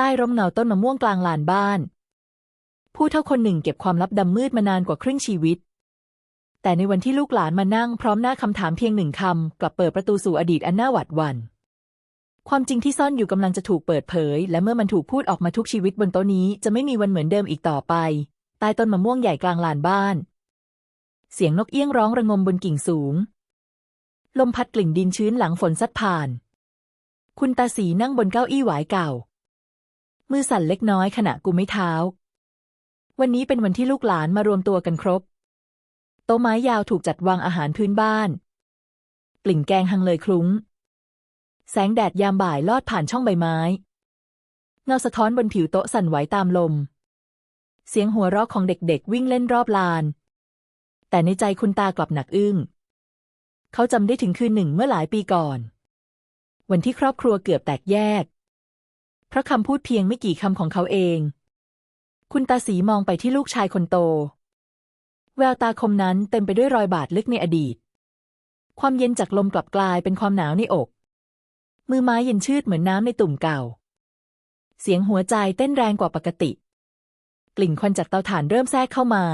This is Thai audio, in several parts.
ใต้ร่มเงาต้นมะม่วงกลางลานบ้าน ผู้เท่าคนหนึ่งเก็บความลับดำมืดมานานกว่าครึ่งชีวิต แต่ในวันที่ลูกหลานมานั่งพร้อมหน้าคำถามเพียงหนึ่งคำ กลับเปิดประตูสู่อดีตอันน่าหวาดหวั่นความจริงที่ซ่อนอยู่กำลังจะถูกเปิดเผย และเมื่อมันถูกพูดออกมาทุกชีวิตบนโต๊ะนี้จะไม่มีวันเหมือนเดิมอีกต่อไปใต้ต้นมะม่วงใหญ่กลางลานบ้าน เสียงนกเอี้ยงร้องระงมบนกิ่งสูง ลมพัดกลิ่นดินชื้นหลังฝนซัดผ่าน คุณตาสีนั่งบนเก้าอี้หวายเก่า มือสั่นเล็กน้อยขณะกุมไม่เท้า วันนี้เป็นวันที่ลูกหลานมารวมตัวกันครบ โต๊ะไม้ยาวถูกจัดวางอาหารพื้นบ้าน กลิ่นแกงฮังเลยคลุ้ง แสงแดดยามบ่ายลอดผ่านช่องใบไม้ เงาสะท้อนบนผิวโต๊ะสั่นไหวตามลม เสียงหัวเราะของเด็กๆ วิ่งเล่นรอบลาน แต่ในใจคุณตากลับหนักอึ้ง เขาจำได้ถึงคืนหนึ่งเมื่อหลายปีก่อน วันที่ครอบครัวเกือบแตกแยก เพราะคำพูดเพียงไม่กี่คำของเขาเอง คุณตาสีมองไปที่ลูกชายคนโต แววตาคมนั้นเต็มไปด้วยรอยบาดลึกในอดีต ความเย็นจากลมกลับกลายเป็นความหนาวในอก มือไม้เย็นชืดเหมือนน้ำในตุ่มเก่า เสียงหัวใจเต้นแรงกว่าปกติ กลิ่นควันจากเตาถ่านเริ่มแทรกเข้ามา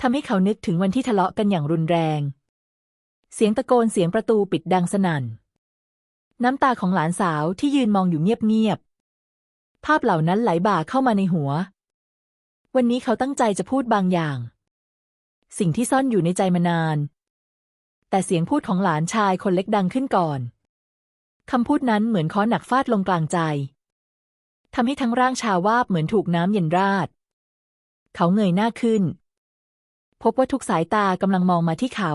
ทำให้เขานึกถึงวันที่ทะเลาะกันอย่างรุนแรง เสียงตะโกนเสียงประตูปิดดังสนั่น น้ำตาของหลานสาวที่ยืนมองอยู่เงียบๆ ภาพเหล่านั้นไหลบ่าเข้ามาในหัว วันนี้เขาตั้งใจจะพูดบางอย่าง สิ่งที่ซ่อนอยู่ในใจมานาน แต่เสียงพูดของหลานชายคนเล็กดังขึ้นก่อน คำพูดนั้นเหมือนค้อนหนักฟาดลงกลางใจ ทำให้ทั้งร่างชาวาบเหมือนถูกน้ำเย็นราด เขาเงยหน้าขึ้น พบว่าทุกสายตากำลังมองมาที่เขา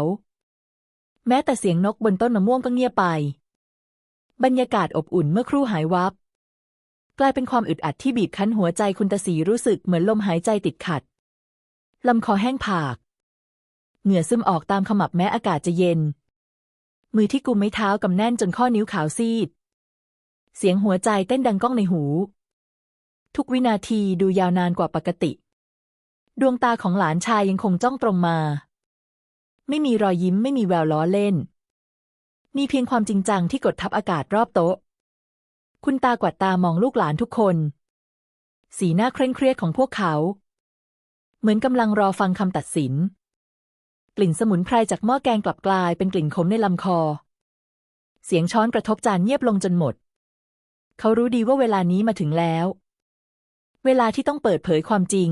แม้แต่เสียงนกบนต้นมะม่วงก็เงียบไป บรรยากาศอบอุ่นเมื่อครู่หายวับ กลายเป็นความอึดอัดที่บีบคั้นหัวใจคุณตาสีรู้สึกเหมือนลมหายใจติดขัด ลำคอแห้งผาก เหงื่อซึมออกตามขมับแม้อากาศจะเย็น มือที่กุมไม้เท้ากำแน่นจนข้อนิ้วขาวซีด เสียงหัวใจเต้นดังก้องในหู ทุกวินาทีดูยาวนานกว่าปกติ ดวงตาของหลานชายยังคงจ้องตรงมา ไม่มีรอยยิ้มไม่มีแววล้อเล่น มีเพียงความจริงจังที่กดทับอากาศรอบโต๊ะ คุณตากวาดตามองลูกหลานทุกคน สีหน้าเคร่งเครียดของพวกเขา เหมือนกำลังรอฟังคำตัดสิน กลิ่นสมุนไพรจากหม้อแกงกลับกลายเป็นกลิ่นขมในลำคอ เสียงช้อนกระทบจานเงียบลงจนหมด เขารู้ดีว่าเวลานี้มาถึงแล้ว เวลาที่ต้องเปิดเผยความจริง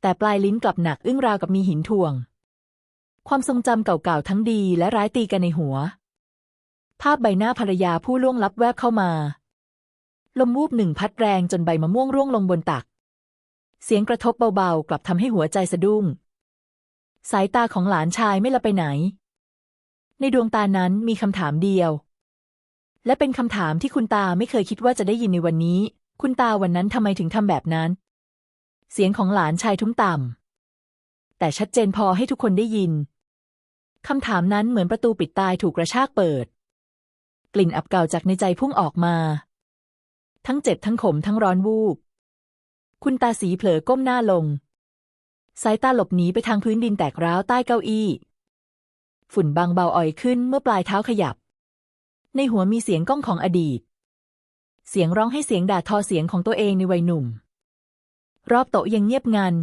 แต่ปลายลิ้นกลับหนักอึ้งราวกับมีหินถ่วง ความทรงจำเก่าๆทั้งดีและร้ายตีกันในหัว ภาพใบหน้าภรรยาผู้ล่วงลับแวบเข้ามา ลมวูบหนึ่งพัดแรงจนใบมะม่วงร่วงลงบนตัก เสียงกระทบเบาๆ กลับทำให้หัวใจสะดุ้ง สายตาของหลานชายไม่ละไปไหน ในดวงตานั้นมีคำถามเดียว และเป็นคำถามที่คุณตาไม่เคยคิดว่าจะได้ยินในวันนี้ คุณตาวันนั้นทำไมถึงทำแบบนั้น เสียงของหลานชายทุ้มต่ำแต่ชัดเจนพอให้ทุกคนได้ยิน คำถามนั้นเหมือนประตูปิดตายถูกกระชากเปิด กลิ่นอับเก่าจากในใจพุ่งออกมา ทั้งเจ็บทั้งขมทั้งร้อนวูบ คุณตาสีเผลอก้มหน้าลง สายตาหลบหนีไปทางพื้นดินแตกร้าวใต้เก้าอี้ ฝุ่นบางเบาอ่อยขึ้นเมื่อปลายเท้าขยับ ในหัวมีเสียงก้องของอดีต เสียงร้องให้เสียงด่าทอเสียงของตัวเองในวัยหนุ่ม รอบโต๊ะยังเงียบงัน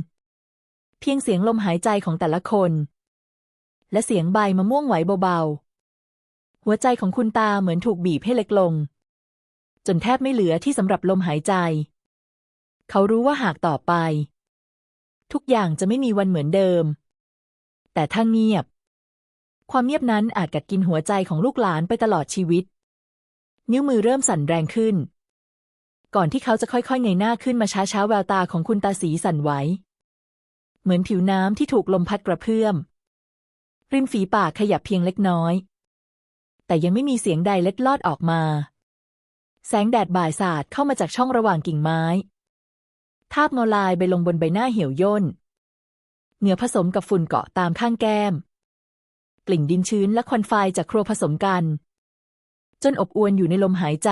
เพียงเสียงลมหายใจของแต่ละคน และเสียงใบมะม่วงไหวเบาๆ หัวใจของคุณตาเหมือนถูกบีบให้เล็กลง จนแทบไม่เหลือที่สำหรับลมหายใจ เขารู้ว่าหากต่อไป ทุกอย่างจะไม่มีวันเหมือนเดิม แต่ถ้าเงียบ ความเงียบนั้นอาจกัดกินหัวใจของลูกหลานไปตลอดชีวิต นิ้วมือเริ่มสั่นแรงขึ้น ก่อนที่เขาจะค่อยๆเงยหน้าขึ้นมาช้าๆแววตาของคุณตาสีสั่นไหวเหมือนผิวน้ำที่ถูกลมพัดกระเพื่อม ริมฝีปากขยับเพียงเล็กน้อย แต่ยังไม่มีเสียงใดเล็ดลอดออกมา แสงแดดบ่ายสาดเข้ามาจากช่องระหว่างกิ่งไม้ ทาบเงาลายไปลงบนใบหน้าเหี่ยวย่น เหงื่อผสมกับฝุ่นเกาะตามข้างแก้ม กลิ่นดินชื้นและควันไฟจากครัวผสมกัน จนอบอวนอยู่ในลมหายใจ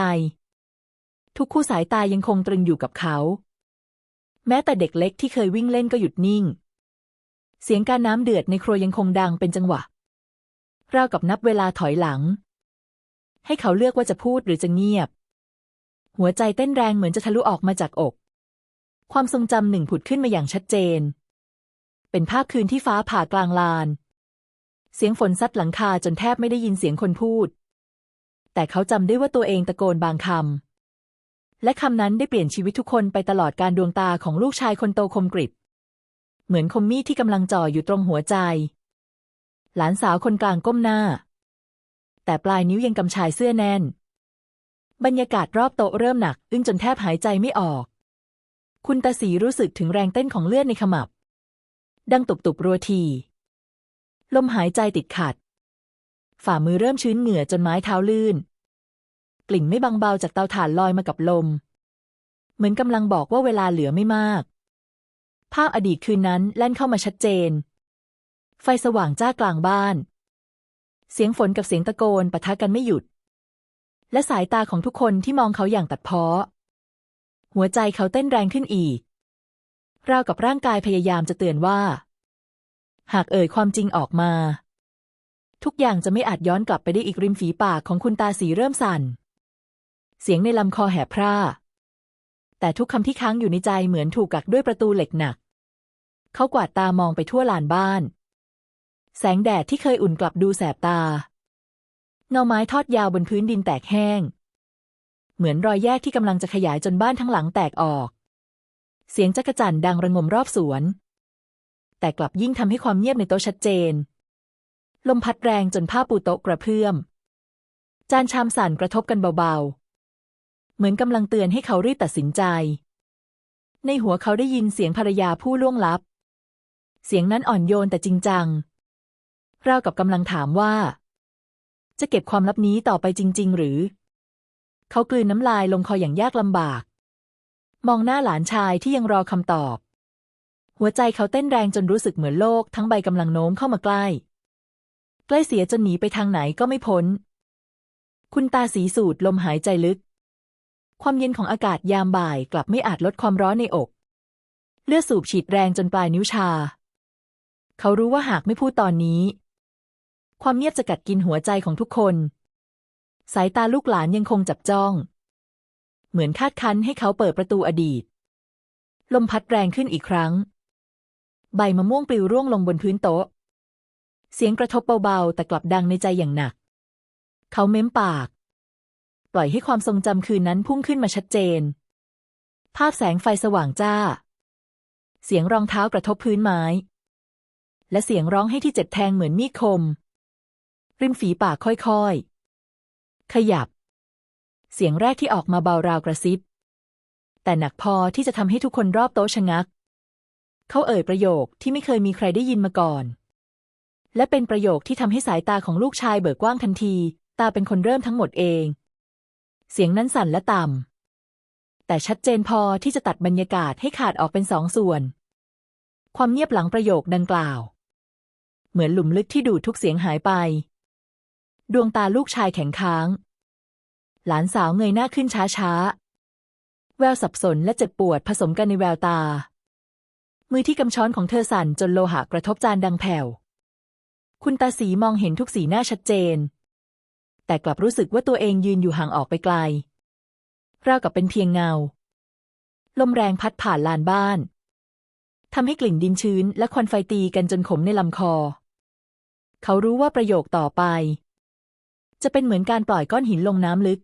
ทุกคู่สายตายังคงตรึงอยู่กับเขา แม้แต่เด็กเล็กที่เคยวิ่งเล่นก็หยุดนิ่ง เสียงการน้ำเดือดในครัวยังคงดังเป็นจังหวะ ราวกับนับเวลาถอยหลัง ให้เขาเลือกว่าจะพูดหรือจะเงียบ หัวใจเต้นแรงเหมือนจะทะลุออกมาจากอก ความทรงจำหนึ่งผุดขึ้นมาอย่างชัดเจน เป็นภาพคืนที่ฟ้าผ่ากลางลาน เสียงฝนซัดหลังคาจนแทบไม่ได้ยินเสียงคนพูด แต่เขาจำได้ว่าตัวเองตะโกนบางคำและคำนั้นได้เปลี่ยนชีวิตทุกคนไปตลอดการดวงตาของลูกชายคนโตคมกริบ เหมือนคมมีดที่กำลังจ่ออยู่ตรงหัวใจ หลานสาวคนกลางก้มหน้า แต่ปลายนิ้วยังกำชายเสื้อแน่น บรรยากาศรอบโต๊ะเริ่มหนัก อึ้งจนแทบหายใจไม่ออก คุณตาสีรู้สึกถึงแรงเต้นของเลือดในขมับ ดังตุบๆรัวที ลมหายใจติดขัด ฝ่ามือเริ่มชื้นเหงื่อจนไม้เท้าลื่น กลิ่นไม่บางเบาจากเตาถ่านลอยมากับลม เหมือนกำลังบอกว่าเวลาเหลือไม่มาก ภาพอดีตคืนนั้นแล่นเข้ามาชัดเจน ไฟสว่างจ้ากลางบ้าน เสียงฝนกับเสียงตะโกนปะทะกันไม่หยุด และสายตาของทุกคนที่มองเขาอย่างตัดเพ้อหัวใจเขาเต้นแรงขึ้นอีก ราวกับร่างกายพยายามจะเตือนว่า หากเอ่ยความจริงออกมา ทุกอย่างจะไม่อาจย้อนกลับไปได้อีกริมฝีปากของคุณตาสีเริ่มสั่น เสียงในลำคอแหบพร่า แต่ทุกคำที่ค้างอยู่ในใจเหมือนถูกกักด้วยประตูเหล็กหนัก เขากวาดตามองไปทั่วลานบ้าน แสงแดดที่เคยอุ่นกลับดูแสบตา เงาไม้ทอดยาวบนพื้นดินแตกแห้ง เหมือนรอยแยกที่กำลังจะขยายจนบ้านทั้งหลังแตกออก เสียงจักรจั่นดังระงมรอบสวน แต่กลับยิ่งทำให้ความเงียบในโต๊ะชัดเจน ลมพัดแรงจนผ้าปูโต๊ะกระเพื่อม จานชามสั่นกระทบกันเบาๆ เหมือนกำลังเตือนให้เขารีบตัดสินใจ ในหัวเขาได้ยินเสียงภรรยาผู้ล่วงลับ เสียงนั้นอ่อนโยนแต่จริงจังราวกับกำลังถามว่า จะเก็บความลับนี้ต่อไปจริง ๆ หรือ เขากลืนน้ำลายลงคออย่างยากลำบาก มองหน้าหลานชายที่ยังรอคำตอบ หัวใจเขาเต้นแรงจนรู้สึกเหมือนโลกทั้งใบกำลังโน้มเข้ามาใกล้ ใกล้เสียจนหนีไปทางไหนก็ไม่พ้น คุณตาสีสูดลมหายใจลึก ความเย็นของอากาศยามบ่ายกลับไม่อาจลดความร้อนในอก เลือดสูบฉีดแรงจนปลายนิ้วชา เขารู้ว่าหากไม่พูดตอนนี้ ความเงียบจะกัดกินหัวใจของทุกคน สายตาลูกหลานยังคงจับจ้อง เหมือนคาดคั้นให้เขาเปิดประตูอดีต ลมพัดแรงขึ้นอีกครั้ง ใบมะม่วงปลิวร่วงลงบนพื้นโต๊ะ เสียงกระทบเบาๆ แต่กลับดังในใจอย่างหนัก เขาเม้มปาก ปล่อยให้ความทรงจำคืนนั้นพุ่งขึ้นมาชัดเจน ภาพแสงไฟสว่างจ้า เสียงรองเท้ากระทบพื้นไม้ และเสียงร้องให้ที่เจ็บแทงเหมือนมีดคม ริมฝีปากค่อยๆ ขยับ เสียงแรกที่ออกมาเบาราวกระซิบ แต่หนักพอที่จะทำให้ทุกคนรอบโต๊ะชะงัก เขาเอ่ยประโยคที่ไม่เคยมีใครได้ยินมาก่อน และเป็นประโยคที่ทำให้สายตาของลูกชายเบิกกว้างทันที ตาเป็นคนเริ่มทั้งหมดเอง เสียงนั้นสั่นและต่ำ แต่ชัดเจนพอที่จะตัดบรรยากาศให้ขาดออกเป็นสองส่วน ความเงียบหลังประโยคดังกล่าว เหมือนหลุมลึกที่ดูดทุกเสียงหายไป ดวงตาลูกชายแข็งค้าง หลานสาวเงยหน้าขึ้นช้าๆ แววสับสนและเจ็บปวดผสมกันในแววตา มือที่กำช้อนของเธอสั่นจนโลหะกระทบจานดังแผ่ว คุณตาสีมองเห็นทุกสีหน้าชัดเจน แต่กลับรู้สึกว่าตัวเองยืนอยู่ห่างออกไปไกลราวกับเป็นเพียงเงา ลมแรงพัดผ่านลานบ้านทำให้กลิ่นดินชื้นและควันไฟตีกันจนขมในลำคอ เขารู้ว่าประโยคต่อไป จะเป็นเหมือนการปล่อยก้อนหินลงน้ำลึก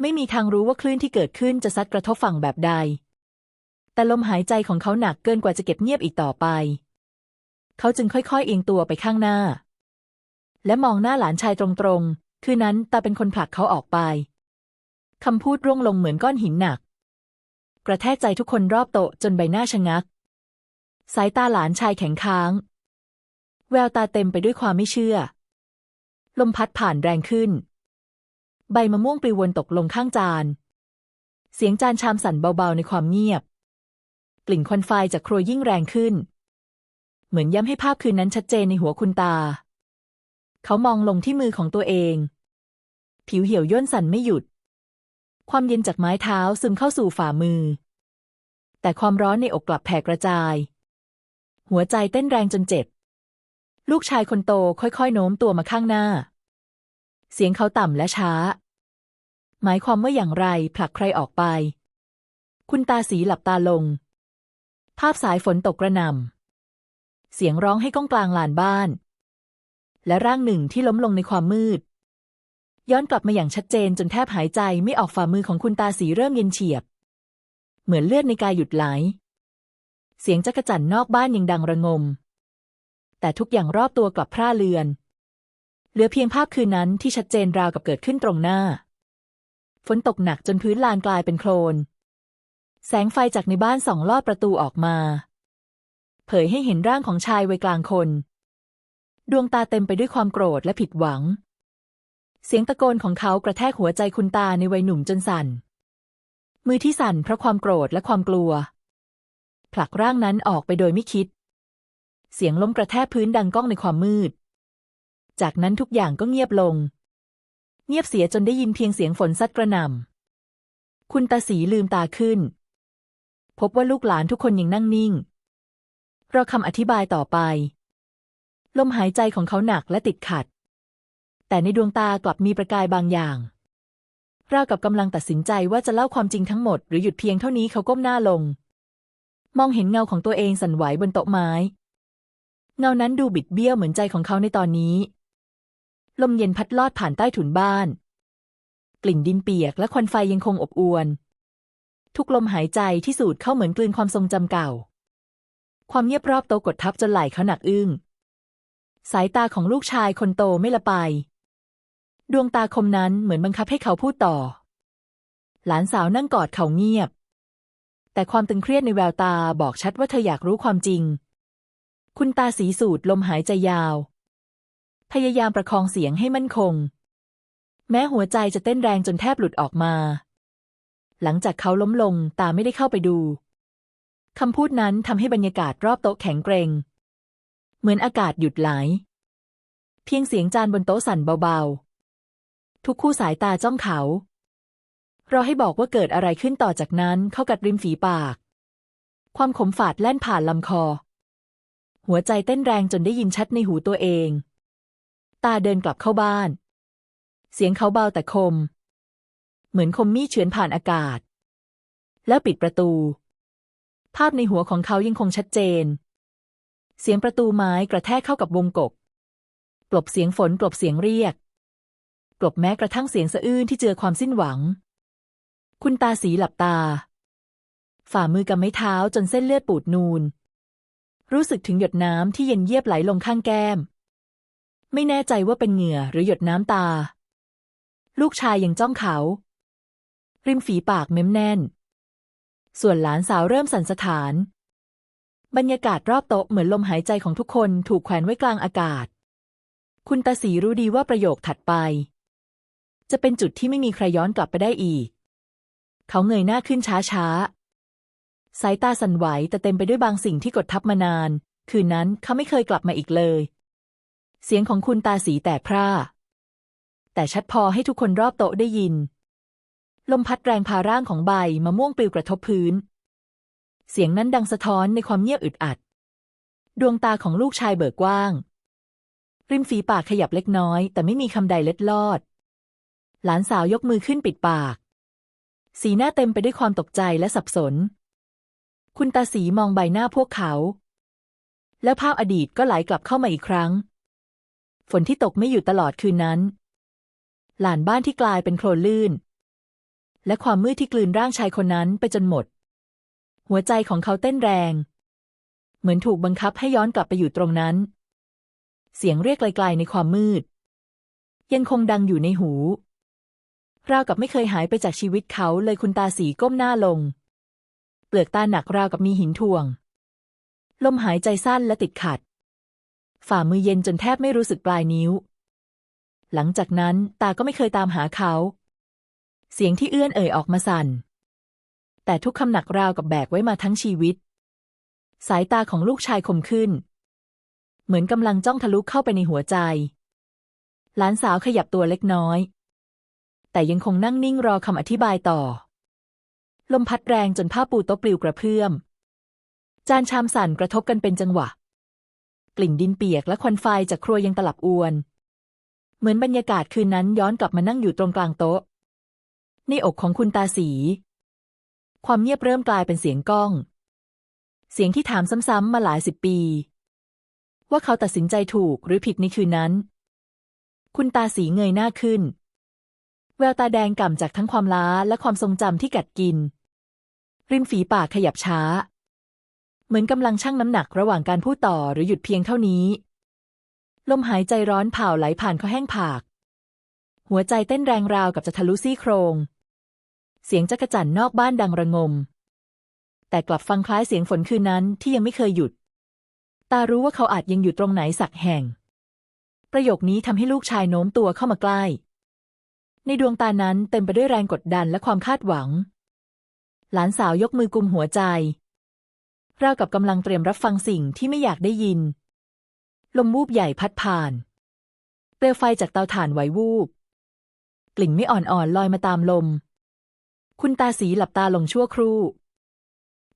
ไม่มีทางรู้ว่าคลื่นที่เกิดขึ้นจะซัดกระทบฝั่งแบบใด แต่ลมหายใจของเขาหนักเกินกว่าจะเก็บเงียบอีกต่อไป เขาจึงค่อยๆเอียงตัวไปข้างหน้า และมองหน้าหลานชายตรงๆ คือนั้นตาเป็นคนผลักเขาออกไปคำพูดร่วงลงเหมือนก้อนหินหนัก กระแทกใจทุกคนรอบโต๊ะจนใบหน้าชะงัก สายตาหลานชายแข็งค้าง แววตาเต็มไปด้วยความไม่เชื่อ ลมพัดผ่านแรงขึ้น ใบมะม่วงปลิววนตกลงข้างจาน เสียงจานชามสั่นเบาๆในความเงียบ กลิ่นควันไฟจากครัวยิ่งแรงขึ้น เหมือนย้ำให้ภาพคืนนั้นชัดเจนในหัวคุณตา เขามองลงที่มือของตัวเอง ผิวเหี่ยวย่นสั่นไม่หยุด ความเย็นจากไม้เท้าซึมเข้าสู่ฝ่ามือ แต่ความร้อนในอกกลับแผ่กระจาย หัวใจเต้นแรงจนเจ็บ ลูกชายคนโตค่อยๆ โน้มตัวมาข้างหน้า เสียงเขาต่ำและช้า หมายความว่าอย่างไรผลักใครออกไป คุณตาสีหลับตาลง ภาพสายฝนตกกระหน่ำเสียงร้องให้ก้องกลางลานบ้าน และร่างหนึ่งที่ล้มลงในความมืด ย้อนกลับมาอย่างชัดเจนจนแทบหายใจไม่ออกฝ่ามือของคุณตาสีเริ่มเย็นเฉียบ เหมือนเลือดในกายหยุดไหล เสียงจักรจันนอกบ้านยังดังระงม แต่ทุกอย่างรอบตัวกลับพร่าเลือน เหลือเพียงภาพคืนนั้นที่ชัดเจนราวกับเกิดขึ้นตรงหน้า ฝนตกหนักจนพื้นลานกลายเป็นโคลน แสงไฟจากในบ้านส่องลอดประตูออกมา เผยให้เห็นร่างของชายวัยกลางคน ดวงตาเต็มไปด้วยความโกรธและผิดหวัง เสียงตะโกนของเขากระแทกหัวใจคุณตาในวัยหนุ่มจนสั่น มือที่สั่นเพราะความโกรธและความกลัว ผลักร่างนั้นออกไปโดยไม่คิด เสียงล้มกระแทกพื้นดังก้องในความมืด จากนั้นทุกอย่างก็เงียบลง เงียบเสียจนได้ยินเพียงเสียงฝนซัดกระหน่ำคุณตาสีลืมตาขึ้น พบว่าลูกหลานทุกคนยังนั่งนิ่งรอคำอธิบายต่อไป ลมหายใจของเขาหนักและติดขัด แต่ในดวงตากลับมีประกายบางอย่างราวกับกำลังตัดสินใจว่าจะเล่าความจริงทั้งหมดหรือหยุดเพียงเท่านี้เขาก้มหน้าลง มองเห็นเงาของตัวเองสั่นไหวบนโต๊ะไม้ เงานั้นดูบิดเบี้ยวเหมือนใจของเขาในตอนนี้ ลมเย็นพัดลอดผ่านใต้ถุนบ้าน กลิ่นดินเปียกและควันไฟยังคงอบอวน ทุกลมหายใจที่สูดเข้าเหมือนกลืนความทรงจำเก่า ความเงียบรอบโต๊ะกดทับจนไหล่เขาหนักอึ้ง สายตาของลูกชายคนโตไม่ละไป ดวงตาคมนั้นเหมือนบังคับให้เขาพูดต่อ หลานสาวนั่งกอดเขาเงียบ แต่ความตึงเครียดในแววตาบอกชัดว่าเธออยากรู้ความจริง คุณตาสีสูดลมหายใจยาว พยายามประคองเสียงให้มั่นคง แม้หัวใจจะเต้นแรงจนแทบหลุดออกมา หลังจากเขาล้มลงตาไม่ได้เข้าไปดูคำพูดนั้นทำให้บรรยากาศรอบโต๊ะแข็งเกรง เหมือนอากาศหยุดไหล เพียงเสียงจานบนโต๊ะสั่นเบาๆ ทุกคู่สายตาจ้องเขา เรอให้บอกว่าเกิดอะไรขึ้นต่อจากนั้นเขากัดริมฝีปาก ความขมฝาดแล่นผ่านลำคอ หัวใจเต้นแรงจนได้ยินชัดในหูตัวเอง ตาเดินกลับเข้าบ้าน เสียงเขาเบาแต่คม เหมือนคมมีดเฉือนผ่านอากาศ แล้วปิดประตู ภาพในหัวของเขายังคงชัดเจน เสียงประตูไม้กระแทกเข้ากับวงกบกลบเสียงฝนกลบเสียงเรียก กลบแม้กระทั่งเสียงสะอื้นที่เจอความสิ้นหวัง คุณตาสีหลับตา ฝ่ามือกำไม้เท้าจนเส้นเลือดปูดนูน รู้สึกถึงหยดน้ำที่เย็นเยียบไหลลงข้างแก้ม ไม่แน่ใจว่าเป็นเหงื่อหรือหยดน้ำตา ลูกชายยังจ้องเขา ริมฝีปากเม้มแน่น ส่วนหลานสาวเริ่มสั่นสะท้าน บรรยากาศรอบโต๊ะเหมือนลมหายใจของทุกคนถูกแขวนไว้กลางอากาศ คุณตาสีรู้ดีว่าประโยคถัดไป จะเป็นจุดที่ไม่มีใครย้อนกลับไปได้อีก เขาเงยหน้าขึ้นช้าๆ สายตาสั่นไหวแต่เต็มไปด้วยบางสิ่งที่กดทับมานาน คืนนั้นเขาไม่เคยกลับมาอีกเลย เสียงของคุณตาสีแตกพร่า แต่ชัดพอให้ทุกคนรอบโต๊ะได้ยิน ลมพัดแรงพาร่างของใบมะม่วงปลิวกระทบพื้น เสียงนั้นดังสะท้อนในความเงียบอึดอัด ดวงตาของลูกชายเบิกกว้าง ริมฝีปากขยับเล็กน้อย แต่ไม่มีคำใดเล็ดลอด หลานสาวยกมือขึ้นปิดปาก สีหน้าเต็มไปด้วยความตกใจและสับสน คุณตาสีมองใบหน้าพวกเขา แล้วภาพอดีตก็ไหลกลับเข้ามาอีกครั้ง ฝนที่ตกไม่หยุดตลอดคืนนั้น หลานบ้านที่กลายเป็นโคลนลื่น และความมืดที่กลืนร่างชายคนนั้นไปจนหมด หัวใจของเขาเต้นแรง เหมือนถูกบังคับให้ย้อนกลับไปอยู่ตรงนั้น เสียงเรียกไกลๆในความมืด ยังคงดังอยู่ในหู ราวกับไม่เคยหายไปจากชีวิตเขาเลยคุณตาสีก้มหน้าลง เปลือกตาหนักราวกับมีหินถ่วง ลมหายใจสั้นและติดขัด ฝ่ามือเย็นจนแทบไม่รู้สึกปลายนิ้ว หลังจากนั้นตาก็ไม่เคยตามหาเขา เสียงที่เอื้อนเอ่ยออกมาสั่น แต่ทุกคำหนักราวกับแบกไว้มาทั้งชีวิต สายตาของลูกชายคมขึ้น เหมือนกำลังจ้องทะลุเข้าไปในหัวใจ หลานสาวขยับตัวเล็กน้อย แต่ยังคงนั่งนิ่งรอคำอธิบายต่อ ลมพัดแรงจนผ้าปูโต๊ะปลิวกระเพื่อม จานชามสั่นกระทบกันเป็นจังหวะ กลิ่นดินเปียกและควันไฟจากครัวยังตลับอวน เหมือนบรรยากาศคืนนั้นย้อนกลับมานั่งอยู่ตรงกลางโต๊ะในอกของคุณตาสี ความเงียบเริ่มกลายเป็นเสียงก้อง เสียงที่ถามซ้ำๆมาหลายสิบปี ว่าเขาตัดสินใจถูกหรือผิดในคืนนั้น คุณตาสีเงยหน้าขึ้น แววตาแดงก่ำจากทั้งความล้าและความทรงจำที่กัดกิน ริมฝีปากขยับช้า เหมือนกำลังชั่งน้ำหนักระหว่างการพูดต่อหรือหยุดเพียงเท่านี้ ลมหายใจร้อนเผาไหลผ่านเขาแห้งผาก หัวใจเต้นแรงราวกับจะทะลุซี่โครง เสียงจักรจั่นนอกบ้านดังระงม แต่กลับฟังคล้ายเสียงฝนคืนนั้นที่ยังไม่เคยหยุด ตารู้ว่าเขาอาจยังอยู่ตรงไหนสักแห่ง ประโยคนี้ทำให้ลูกชายโน้มตัวเข้ามาใกล้ ในดวงตานั้นเต็มไปด้วยแรงกดดันและความคาดหวัง หลานสาวยกมือกุมหัวใจราวกับกำลังเตรียมรับฟังสิ่งที่ไม่อยากได้ยิน ลมวูบใหญ่พัดผ่าน เปลวไฟจากเตาถ่านไหววูบ กลิ่นไม่อ่อนๆลอยมาตามลม คุณตาสีหลับตาลงชั่วครู่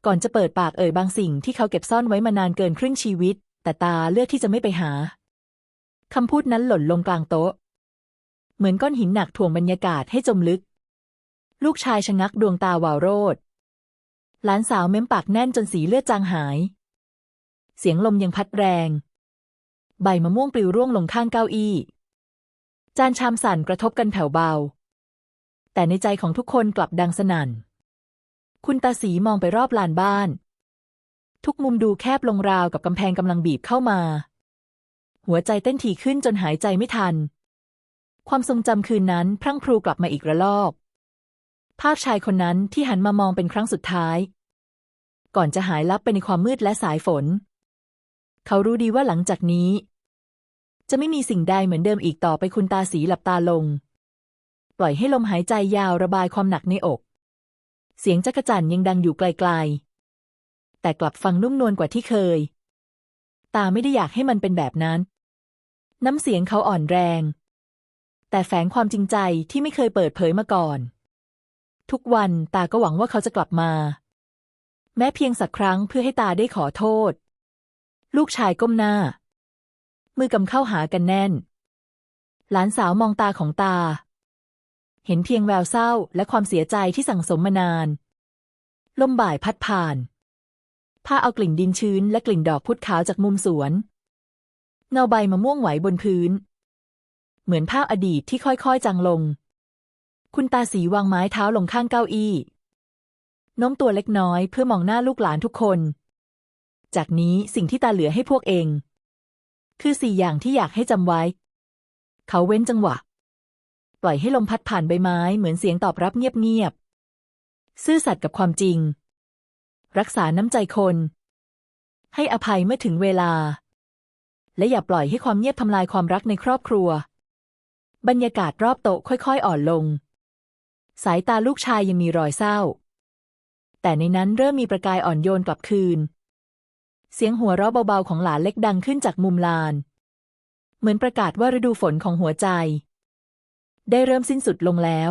ก่อนจะเปิดปากเอ่ยบางสิ่งที่เขาเก็บซ่อนไว้มานานเกินครึ่งชีวิต แต่ตาเลือกที่จะไม่ไปหาคำพูดนั้นหล่นลงกลางโต๊ะ เหมือนก้อนหินหนักถ่วงบรรยากาศให้จมลึก ลูกชายชะงักดวงตาวาวโรดหลานสาวเม้มปากแน่นจนสีเลือดจางหาย เสียงลมยังพัดแรง ใบมะม่วงปลิวร่วงลงข้างเก้าอี้ จานชามสั่นกระทบกันแผ่วเบา แต่ในใจของทุกคนกลับดังสนั่น คุณตาสีมองไปรอบลานบ้าน ทุกมุมดูแคบลงราวกับกำแพงกำลังบีบเข้ามา หัวใจเต้นถี่ขึ้นจนหายใจไม่ทัน ความทรงจำคืนนั้นพรั่งพรูกลับมาอีกระลอก ภาพชายคนนั้นที่หันมามองเป็นครั้งสุดท้าย ก่อนจะหายลับไปในความมืดและสายฝน เขารู้ดีว่าหลังจากนี้ จะไม่มีสิ่งใดเหมือนเดิมอีกต่อไปคุณตาสีหลับตาลง ล่อยให้ลมหายใจยาวระบายความหนักในอก เสียงจักรจั่นยังดังอยู่ไกลๆ แต่กลับฟังนุ่มนวลกว่าที่เคย ตาไม่ได้อยากให้มันเป็นแบบนั้น น้ำเสียงเขาอ่อนแรง แต่แฝงความจริงใจที่ไม่เคยเปิดเผยมาก่อน ทุกวันตาก็หวังว่าเขาจะกลับมา แม้เพียงสักครั้งเพื่อให้ตาได้ขอโทษ ลูกชายก้มหน้า มือกำเข้าหากันแน่น หลานสาวมองตาของตา เห็นเพียงแววเศร้าและความเสียใจที่สั่งสมมานาน ลมบ่ายพัดผ่านผ้าเอากลิ่นดินชื้นและกลิ่นดอกพุดขาวจากมุมสวน เงาใบมะม่วงไหวบนพื้น เหมือนภาพอดีตที่ค่อยๆจางลง คุณตาสีวางไม้เท้าลงข้างเก้าอี้โน้มตัวเล็กน้อยเพื่อมองหน้าลูกหลานทุกคน จากนี้สิ่งที่ตาเหลือให้พวกเอง คือสี่อย่างที่อยากให้จำไว้ เขาเว้นจังหวะ ปล่อยให้ลมพัดผ่านใบไม้เหมือนเสียงตอบรับเงียบๆ ซื่อสัตย์กับความจริง รักษาน้ำใจคน ให้อภัยเมื่อถึงเวลา และอย่าปล่อยให้ความเงียบทำลายความรักในครอบครัว บรรยากาศรอบโต๊ะค่อยๆ อ่อนลง สายตาลูกชายยังมีรอยเศร้า แต่ในนั้นเริ่มมีประกายอ่อนโยนกลับคืน เสียงหัวเราะเบาๆของหลานเล็กดังขึ้นจากมุมลาน เหมือนประกาศว่าฤดูฝนของหัวใจ ได้เริ่มสิ้นสุดลงแล้ว